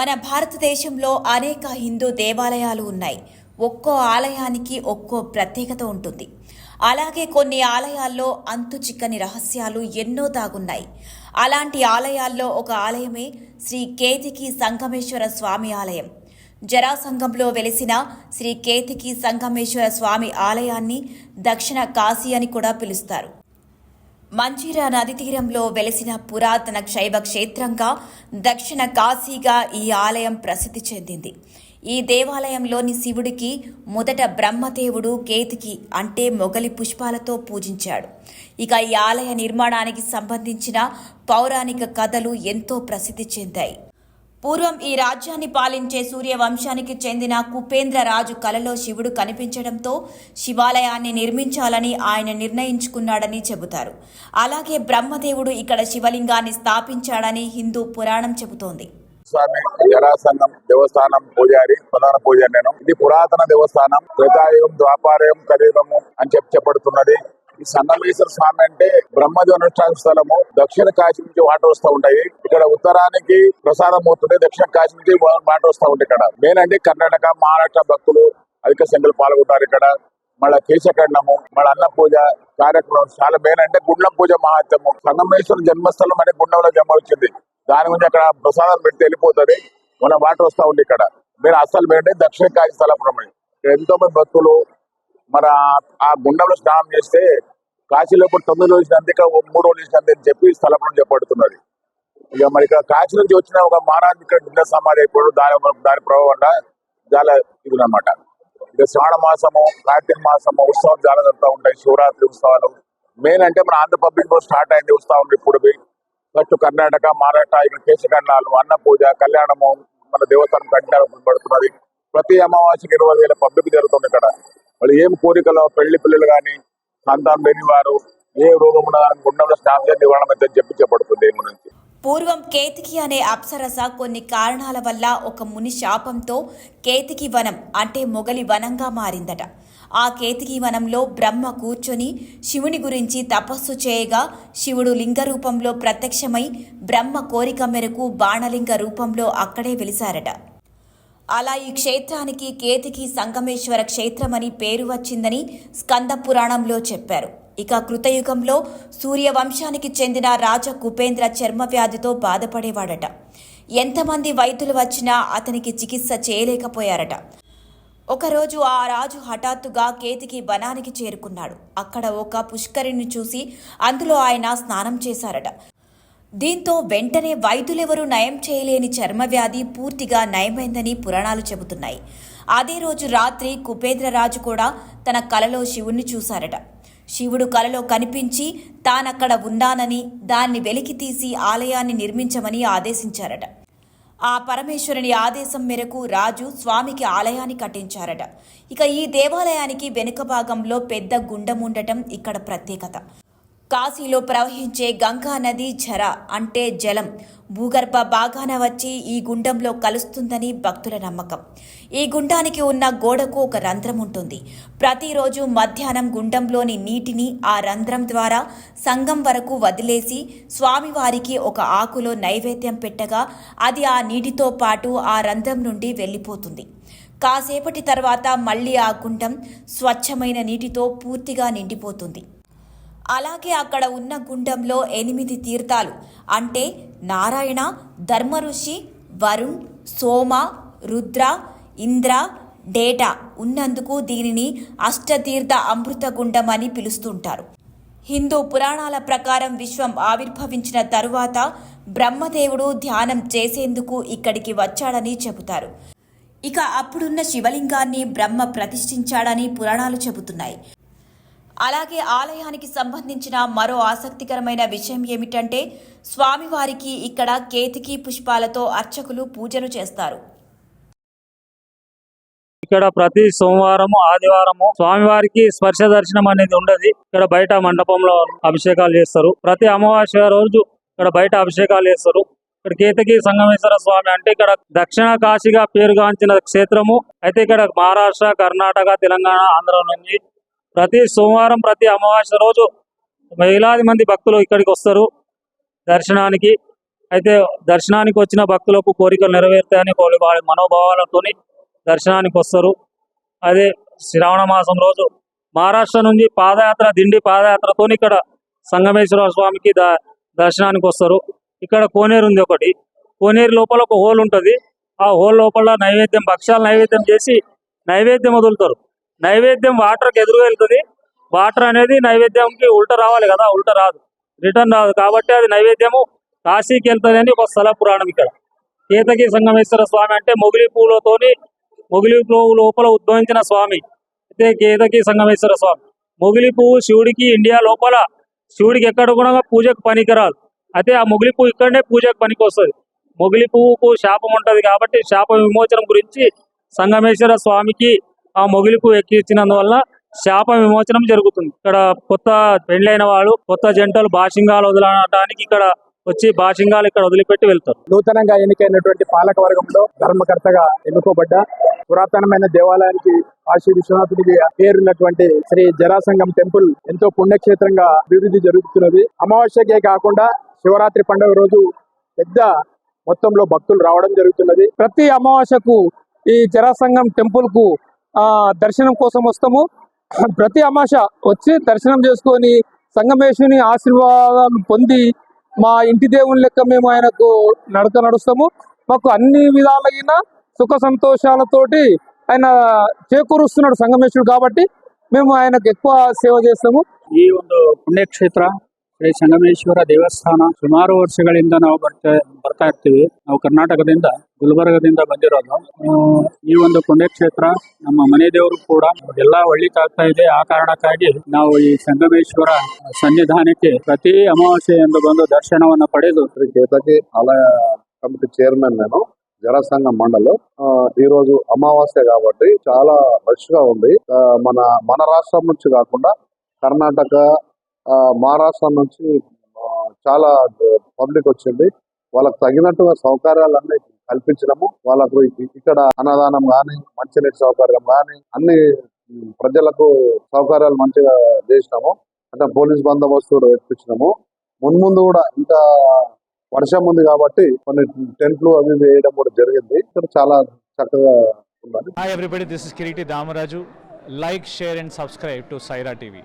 మన భారతదేశంలో అనేక హిందూ దేవాలయాలు ఉన్నాయి. ఒక్కో ఆలయానికి ఒక్కో ప్రత్యేకత ఉంటుంది. అలాగే కొన్ని ఆలయాల్లో అంతు చిక్కని రహస్యాలు ఎన్నో దాగున్నాయి. అలాంటి ఆలయాల్లో ఒక ఆలయమే శ్రీ కేతికి సంగమేశ్వర స్వామి ఆలయం. జరాసంగంలో వెలిసిన శ్రీ కేతికి సంగమేశ్వర స్వామి ఆలయాన్ని దక్షిణ కాశీ అని కూడా పిలుస్తారు. మంజీరా నది తీరంలో వెలిసిన పురాతన శైవ క్షేత్రంగా దక్షిణ కాశీగా ఈ ఆలయం ప్రసిద్ధి చెందింది. ఈ దేవాలయంలోని శివుడికి మొదట బ్రహ్మదేవుడు కేతికి అంటే మొగలి పుష్పాలతో పూజించాడు. ఇక ఈ ఆలయ నిర్మాణానికి సంబంధించిన పౌరాణిక కథలు ఎంతో ప్రసిద్ధి చెందాయి. పూర్వం ఈ రాజ్యాన్ని పాలించే సూర్యవంశానికి చెందిన కుపేంద్ర రాజు కలలో శివుడు కనిపించడంతో శివాలయాన్ని నిర్మించాలని ఆయన నిర్ణయించుకున్నాడని చెబుతారు. అలాగే బ్రహ్మదేవుడు ఇక్కడ శివలింగాన్ని స్థాపించాడని హిందూ పురాణం చెబుతోంది. స్వామి జరాసంగం దేవస్థానం పూజారి ప్రధాన పూజారి నేను. ఇది పురాతన దేవస్థానం. త్రేతాయుగం ద్వాపారయుగం కలియుగము అని చెప్పి చెప్పబడుతున్నది. ఈ సంగమేశ్వర స్వామి అంటే బ్రహ్మదేవ అనుష్ఠాన స్థలము. దక్షిణ కాశీ నుంచి వాటర్ వస్తూ ఉంటాయి. ఇక్కడ ఉత్తరానికి ప్రసాదం అవుతుంది దక్షిణ కాశీ నుంచి వాటర్ వస్తూ ఉంటాయి ఇక్కడ. మెయిన్ అంటే కర్ణాటక మహారాష్ట్ర భక్తులు అధిక సంఖ్యలో పాల్గొంటారు ఇక్కడ. మళ్ళా కేశఖండము మళ్ళీ అన్న పూజ కార్యక్రమం చాలా మెయిన్ అంటే గుండం పూజ మహాత్యము సన్నమేశ్వర జన్మస్థలం అనే గుండంలో జన్మ వచ్చింది. దాని గురించి అక్కడ ప్రసాదం పెడితే వెళ్ళిపోతుంది. మన వాటర్ వస్తూ ఉంది ఇక్కడ. మీరు అస్సలు ఏంటంటే దక్షిణ కాశీ స్థలం ఎంతో మంది భక్తులు మన ఆ- ఆ గుండంలో స్నానం చేస్తే కాశీలో ఇప్పుడు తొమ్మిది రోజులు అంతే మూడు రోజులు చేసినంతే అని చెప్పి స్థలపురం చెప్పబడుతున్నది ఇక మరి ఇక్కడ కాశీ నుంచి వచ్చిన ఒక మహారాజు ఇక్కడ నిన్న సమాధి అయిపోయాడు దాని దాని ప్రభావంగా చాలా ఇది అనమాట ఇక శ్రావణ మాసము కార్తీక మాసము ఉత్సవాలు చాలా జరుగుతూ ఉంటాయి శివరాత్రి ఉత్సవాలు. మెయిన్ అంటే మన ఆంధ్ర పబ్లిక్ స్టార్ట్ అయింది ఉత్సవం ఇప్పుడు ఫస్ట్ కర్ణాటక మహారాష్ట్ర ఇక్కడ కేశఖండాలు అన్న పూజ కళ్యాణము మన దేవస్థానం కళ్యాణం పడుతున్నది ప్రతి అమావాస్యకి ఇరవై వేల పబ్లిక్ జరుగుతుంది ఇక్కడ. వాళ్ళు ఏం కోరికలు పెళ్ళి పిల్లలు కానీ సంతానం లేని వారు ఏ రోగం ఉన్న గుండంలో స్నానం చేసి చెప్పి చెప్పబడుతుంది దీని గురించి పూర్వం కేతికి అనే అప్సరస కొన్ని కారణాల వల్ల ఒక ముని శాపంతో కేతికి వనం అంటే మొగలి వనంగా మారిందట. ఆ కేతికి వనంలో బ్రహ్మ కూర్చొని శివుని గురించి తపస్సు చేయగా శివుడు లింగ రూపంలో ప్రత్యక్షమై బ్రహ్మ కోరిక మేరకు బాణలింగ రూపంలో అక్కడే వెలిశారట అలా ఈ క్షేత్రానికి కేతికి సంగమేశ్వర క్షేత్రమని పేరు వచ్చిందని స్కంద పురాణంలో చెప్పారు. ఇక కృతయుగంలో సూర్యవంశానికి చెందిన రాజ కుపేంద్ర చర్మ వ్యాధితో బాధపడేవాడట. ఎంతమంది వైద్యులు వచ్చినా అతనికి చికిత్స చేయలేకపోయారట. ఒకరోజు ఆ రాజు హఠాత్తుగా కేతికి వనానికి చేరుకున్నాడు. అక్కడ ఒక పుష్కరిని చూసి అందులో ఆయన స్నానం చేశారట. దీంతో వెంటనే వైద్యులెవరూ నయం చేయలేని చర్మవ్యాధి పూర్తిగా నయమైందని పురాణాలు చెబుతున్నాయి. అదే రోజు రాత్రి కుపేంద్రరాజు కూడా తన కలలో శివుణ్ణి చూశారట. శివుడు కలలో కనిపించి తానక్కడ ఉన్నానని దాన్ని వెలికి తీసి ఆలయాన్ని నిర్మించమని ఆదేశించారట. ఆ పరమేశ్వరుని ఆదేశం మేరకు రాజు స్వామికి ఆలయాన్ని కట్టించారట. ఇక ఈ దేవాలయానికి వెనుక భాగంలో పెద్ద గుండం ఉండటం ఇక్కడ ప్రత్యేకత. కాశీలో ప్రవహించే గంగా నది జర అంటే జలం. భూగర్భ భాగాన వచ్చి ఈ గుండంలో కలుస్తుందని భక్తుల నమ్మకం. ఈ గుండానికి ఉన్న గోడకు ఒక రంధ్రం ఉంటుంది. ప్రతిరోజు మధ్యాహ్నం గుండంలోని నీటిని ఆ రంధ్రం ద్వారా సంగం వరకు వదిలేసి స్వామివారికి ఒక ఆకులో నైవేద్యం పెట్టగా అది ఆ నీటితో పాటు ఆ రంధ్రం నుండి వెళ్ళిపోతుంది. కాసేపటి తర్వాత మళ్ళీ ఆ గుండం స్వచ్ఛమైన నీటితో పూర్తిగా నిండిపోతుంది. అలాగే అక్కడ ఉన్న గుండంలో ఎనిమిది తీర్థాలు. అంటే నారాయణ ధర్మఋషి వరుణ్ సోమ రుద్ర ఇంద్ర డేటా ఉన్నందుకు దీనిని అష్టతీర్థ అమృతగుండం అని పిలుస్తుంటారు. హిందూ పురాణాల ప్రకారం విశ్వం ఆవిర్భవించిన తరువాత బ్రహ్మదేవుడు ధ్యానం చేసేందుకు ఇక్కడికి వచ్చాడని చెబుతారు. ఇక అప్పుడున్న శివలింగాన్ని బ్రహ్మ ప్రతిష్ఠించాడని పురాణాలు చెబుతున్నాయి. అలాగే ఆలయానికి సంబంధించిన మరో ఆసక్తికరమైన విషయం ఏమిటంటే స్వామివారికి ఇక్కడ కేతికి పుష్పాలతో అర్చకులు పూజలు చేస్తారు. ఇక్కడ ప్రతి సోమవారము ఆదివారము స్వామివారికి స్పర్శ దర్శనం అనేది ఉండదు. ఇక్కడ బయట మండపంలో అభిషేకాలు చేస్తారు. ప్రతి అమావాస్య రోజు ఇక్కడ బయట అభిషేకాలు చేస్తారు. ఇక్కడ కేతకి సంగమేశ్వర స్వామి అంటే ఇక్కడ దక్షిణ కాశీగా పేరుగాంచిన క్షేత్రము. అయితే ఇక్కడ మహారాష్ట్ర కర్ణాటక తెలంగాణ ఆంధ్ర నుంచి ప్రతి సోమవారం ప్రతి అమావాస్య రోజు వేలాది మంది భక్తులు ఇక్కడికి వస్తారు దర్శనానికి. అయితే దర్శనానికి వచ్చిన భక్తులకు కోరికలు నెరవేరుతాయని వాళ్ళ మనోభావాలతో దర్శనానికి వస్తారు. అదే శ్రావణ మాసం రోజు మహారాష్ట్ర నుంచి పాదయాత్ర దిండి పాదయాత్రతో ఇక్కడ సంగమేశ్వర స్వామికి దర్శనానికి వస్తారు. ఇక్కడ కోనేరు ఉంది ఒకటి. కోనేరు లోపల ఒక హోల్ ఉంటుంది. ఆ హోల్ లోపల నైవేద్యం భక్ష్యాలు నైవేద్యం చేసి నైవేద్యం వదులుతారు. నైవేద్యం వాటర్కి ఎదురు వెళ్తుంది. వాటర్ అనేది నైవేద్యంకి ఉల్ట రావాలి కదా ఉల్ట రాదు. రిటర్న్ రాదు కాబట్టి అది నైవేద్యము కాశీకి వెళ్తుంది అని ఒక స్థల పురాణం ఇక్కడ. కేతకి సంగమేశ్వర స్వామి అంటే మొగిలి పూలతోని మొగిలి పువ్వు లోపల ఉద్భవించిన స్వామి. అయితే కేతకి సంగమేశ్వర స్వామి. మొగిలి పువ్వు శివుడికి ఇండియా లోపల శివుడికి ఎక్కడ కూడా పూజకు పనికిరాదు. అయితే ఆ మొగిలి పువ్వు ఇక్కడనే పూజకు పనికి వస్తుంది మొగిలి పువ్వుకు శాపం ఉంటది కాబట్టి శాప విమోచనం గురించి సంగమేశ్వర స్వామికి ఆ మొగిలికు ఎక్కించినందువల్ల శాప విమోచనం జరుగుతుంది. ఇక్కడ కొత్త పెళ్ళైన వాళ్ళు కొత్త జంటలు బాషింగాలు వదలడానికి ఇక్కడ వచ్చి బాషింగాలు ఇక్కడ వదిలిపెట్టి వెళ్తారు. నూతనంగా ఎన్నికైనటువంటి పాలక వర్గంలో ధర్మకర్తగా ఎన్నుకోబడ్డ పురాతనమైన దేవాలయానికి కాశీ విశ్వనాథుడికి పేరున్నటువంటి శ్రీ జరాసంగం టెంపుల్ ఎంతో పుణ్యక్షేత్రంగా అభివృద్ధి జరుగుతున్నది. అమావాస్యకే కాకుండా శివరాత్రి పండుగ రోజు పెద్ద మొత్తంలో భక్తులు రావడం జరుగుతున్నది. ప్రతి అమావాస్యకు ఈ జరాసంగం టెంపుల్కు దర్శనం కోసం వస్తాము ప్రతి అమావాస్య వచ్చి దర్శనం చేసుకొని సంగమేశ్వరుని ఆశీర్వాదాలు పొంది మా ఇంటి దేవుని లెక్క మేము ఆయనకు నడక నడుస్తాము మాకు అన్ని విధాలైన సుఖ సంతోషాలతోటి ఆయన చేకూరుస్తున్నాడు సంగమేశ్వరుడు కాబట్టి మేము ఆయనకు ఎక్కువ సేవ చేస్తాము ಈ ಒಂದು ಪುಣ್ಯಕ್ಷೇತ್ರ ಶ್ರೀ ಸಂಗಮೇಶ್ವರ ದೇವಸ್ಥಾನ ಸುಮಾರು ವರ್ಷಗಳಿಂದ ನಾವು ಬರ್ತಾ ಬರ್ತಾ ಇರ್ತೀವಿ ನಾವು ಕರ್ನಾಟಕದಿಂದ ಗುಲ್ಬರ್ಗದಿಂದ ಬಂದಿರೋದು ಆ, ಈ ಒಂದು ಪುಣ್ಯಕ್ಷೇತ್ರ ನಮ್ಮ ಮನೆ ದೇವರು ಕೂಡ ಎಲ್ಲ ಒಳ್ಳಿತಾಗ್ತಾ ಇದೆ ಆ ಕಾರಣಕ್ಕಾಗಿ ನಾವು ಈ ಸಂಗಮೇಶ್ವರ ಸನ್ನಿಧಾನಕ್ಕೆ ಪ್ರತಿ ಅಮಾವಾಸ್ಯೆ ಎಂದು ಬಂದು ದರ್ಶನವನ್ನ ಪಡೆದು శ్రీ కేతకి ఆలయ కమిటీ చైర్మన్ నేను జనసంఘం మండలం ఆ, ఈ రోజు అమావాస్య కాబట్టి చాలా రష్ గా ఉంది ఆ, మన మన రాష్ట్రం నుంచి కాకుండా కర్ణాటక ఆ, మహారాష్ట్ర నుంచి చాలా పబ్లిక్ వచ్చింది. వాళ్ళకు తగినట్టుగా సౌకర్యాలన్నీ కల్పించడము వాళ్ళకు ఇక్కడ అన్నదానం కానీ మంచినీటి సౌకర్యం కానీ అన్ని ప్రజలకు సౌకర్యాలు మంచిగా చేసినాము. అంటే పోలీస్ బందోబస్తు కూడా పెట్టించినాము మున్ముందు కూడా ఇంకా వర్షం ఉంది కాబట్టి కొన్ని టెంట్లు అవి వేయడం కూడా జరిగింది. ఇక్కడ చాలా చక్కగా ఉన్నది hi everybody this is Kireeti Damaraju like share and subscribe to Saira TV